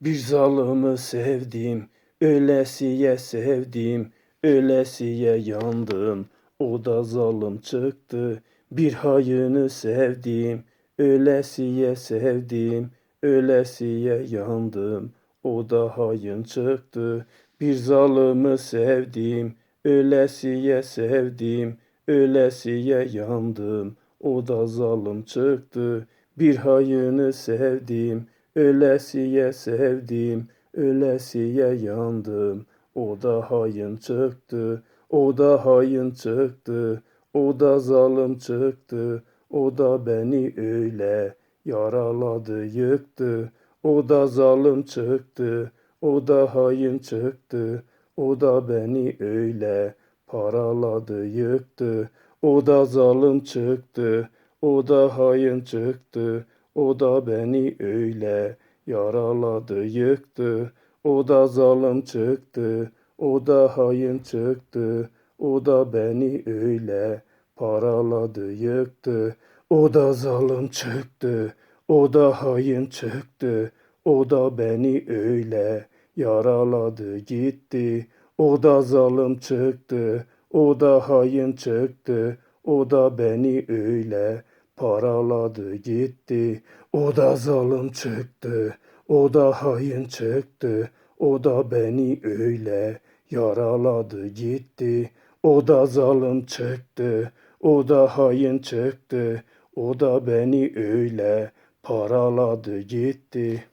Bir zalımı sevdim, ölesiye sevdim, ölesiye yandım. O da zalim çıktı. Bir hayını sevdim, ölesiye sevdim, ölesiye yandım. O da hayın çıktı. Bir zalımı sevdim, ölesiye sevdim, ölesiye yandım. O da zalim çıktı. Bir hayını sevdim, ölesiye sevdim, ölesiye yandım. O da hayın çıktı, o da hayın çıktı, o da zalim çıktı. O da beni öyle yaraladı, yıktı. O da zalim çıktı, o da hain çıktı. O da beni öyle paraladı, yıktı. O da zalim çıktı, o da hain çıktı. O da beni öyle yaraladı, yıktı. O da zalim çıktı, o da hain çıktı. O da beni öyle paraladı, yıktı. O da zalim çıktı, o da hain çıktı. O da beni öyle yaraladı, gitti. O da zalim çıktı, o da hain çıktı. O da beni öyle paraladı, gitti. O da zalim çıktı, o da hain çıktı. O da beni öyle yaraladı, gitti. O da zalim çıktı, o da hain çıktı. O da beni öyle paraladı, gitti.